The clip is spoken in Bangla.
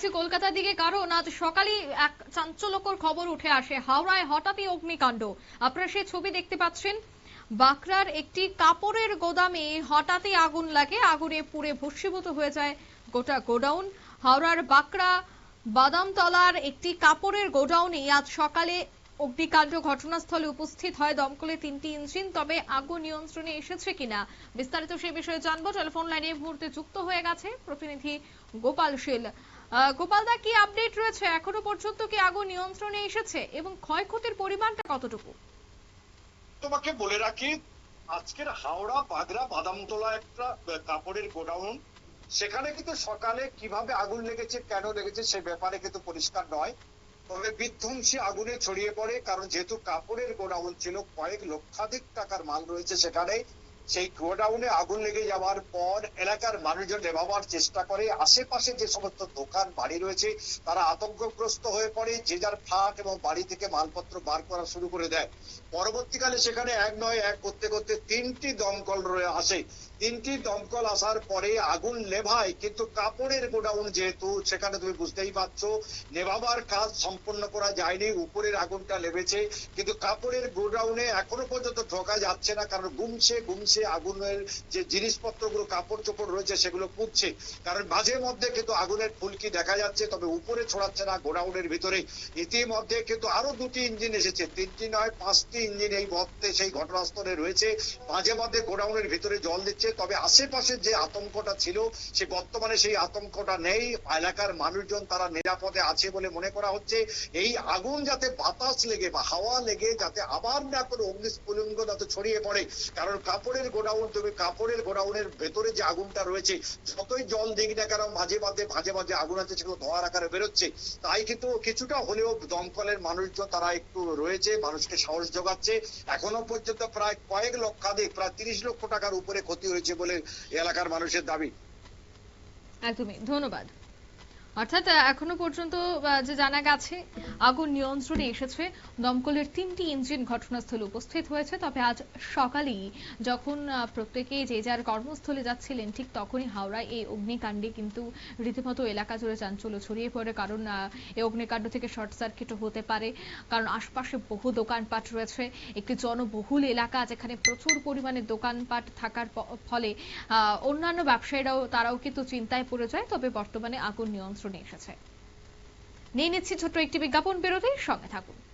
যাচ্ছি কলকাতার দিকে, কারণ আজ সকালে এক চাঞ্চল্যকর খবর উঠে আসে। হাওড়ায় হঠাৎই অগ্নিকাণ্ড। আপনারা সেই ছবি দেখতে পাচ্ছেন। বাঁকড়ার একটি কাপড়ের গোদামে হঠাৎই আগুন লাগে। আগুনে পুড়ে ভস্মীভূত হয়ে যায় গোটা গোডাউন। হাওড়ার বাঁকড়া বাদামতলার একটি কাপড়ের গোডাউনে আজ সকালে অগ্নিকাণ্ড ঘটনাস্থলে উপস্থিত হয় দমকলে তিনটি ইঞ্জিন তবে আগুন নিয়ন্ত্রণে এসেছে কিনা বিস্তারিত সে বিষয়ে জানব। টেলিফোন লাইনে এই মুহূর্তে যুক্ত হয়ে গেছে প্রতিনিধি গোপাল শীল। আহ, গোপালদা কি আপডেট রয়েছে? এখনও পর্যন্ত কি আগুন নিয়ন্ত্রণে এসেছে এবং ক্ষয়ক্ষতির পরিমাণটা কতটুকু? তোমাকে বলে রাখি আজকের হাওড়া বাগড়া বাদামতলা একটা কাপড়ের গোডাউন। সেখানে কিন্তু সকালে কীভাবে আগুন লেগেছে কেন লেগেছে সে ব্যাপারে কিন্তু পরিষ্কার নয়। তবে বিধ্বংসী আগুনে ছড়িয়ে পড়ে, কারণ যেহেতু কাপড়ের গোডাউন ছিল কয়েক লক্ষাধিক টাকার মাল রয়েছে সেখানে সেই গোডাউনে আগুন লেগে যাওয়ার পর এলাকার মানুষজন নেভাবার চেষ্টা করে। আশেপাশে যে সমস্ত দোকান, বাড়ি রয়েছে, তারা আতঙ্কগ্রস্ত হয়ে পড়ে। যে যার ফ্ল্যাট এবং বাড়ি থেকে মালপত্র বার করা শুরু করে দেয়। পরবর্তীকালে সেখানে এক নয় এক করতে করতে তিনটি দমকল রয়ে আসে। তিনটি দমকল আসার পরে আগুন নেভায়, কিন্তু কাপড়ের গোডাউন যেহেতু, সেখানে তুমি বুঝতেই পারছ, নেভাবার কাজ সম্পন্ন করা যায়নি, উপরের আগুনটা লেগেছে কিন্তু কাপড়ের গোডাউনে এখনও পর্যন্ত ঢোকা যাচ্ছে না, কারণ গুমছে গুমছে আগুনের যে জিনিসপত্রগুলো কাপড় চোপড় রয়েছে সেগুলো পুড়ছে কারণ মাঝে মধ্যে কিন্তু আগুনের ফুলকি দেখা যাচ্ছে, তবে উপরে ছড়াচ্ছে না, গোডাউনের ভিতরে। ইতিমধ্যে কিন্তু আরও দুটি ইঞ্জিন এসেছে। তিনটি নয়, পাঁচটি ইঞ্জিন এই মুহূর্তে সেই ঘটনাস্থলে রয়েছে। মাঝে মধ্যে গোডাউনের ভিতরে জল দিচ্ছে, তবে আশেপাশে যে আতঙ্কটা ছিল, সে বর্তমানে সেই আতঙ্কটা নেই। এলাকার মানুষজন তারা নিরাপদে আছে বলে মনে করা হচ্ছে। এই আগুন যাতে বাতাস লেগে বা হাওয়া লেগে, যাতে আবার না করে অগ্নিস্ফুলিঙ্গ যাতে ছড়িয়ে পড়ে, কারণ কাপড়ের গোডাউন তুমি কাপড়ের গোডাউনের ভেতরে যে আগুনটা রয়েছে, যতই জল দিক না কেন মাঝে মাঝে মাঝে মাঝে আগুন আছে সেগুলো ধোয়ার আকারে বেরোচ্ছে। তাই কিন্তু কিছুটা হলেও দমকলের মানুষজন তারা একটু রয়েছে, মানুষকে সাহস যোগাচ্ছে। এখনও পর্যন্ত প্রায় কয়েক লক্ষাধিক, প্রায় তিরিশ লক্ষ টাকার উপরে ক্ষতি হয়েছে বলে এলাকার মানুষের দাবি। একদমই। ধন্যবাদ। অর্থাৎ এখনও পর্যন্ত যে জানা গেছে, আগুন নিয়ন্ত্রণে এসেছে। দমকলের তিনটি ইঞ্জিন ঘটনাস্থলে উপস্থিত হয়েছে। তবে আজ সকালেই যখন প্রত্যেকে যে যার কর্মস্থলে যাচ্ছিলেন, ঠিক তখনই হাওড়ায় এই অগ্নিকাণ্ডে কিন্তু রীতিমতো এলাকা জুড়ে চাঞ্চল্য ছড়িয়ে পড়ে। কারণ এই অগ্নিকাণ্ড থেকে শর্ট সার্কিটও হতে পারে। কারণ আশপাশে বহু দোকানপাট রয়েছে। একটি জনবহুল এলাকা যেখানে প্রচুর পরিমাণে দোকানপাট থাকার ফলে অন্যান্য ব্যবসায়ীরাও, তারাও কিন্তু চিন্তায় পড়ে যায়। তবে বর্তমানে আগুন নিয়ন্ত্রণে এসেছে। নিয়ে নিচ্ছি ছোট্ট একটি বিজ্ঞাপন বিরতির সঙ্গে থাকুন।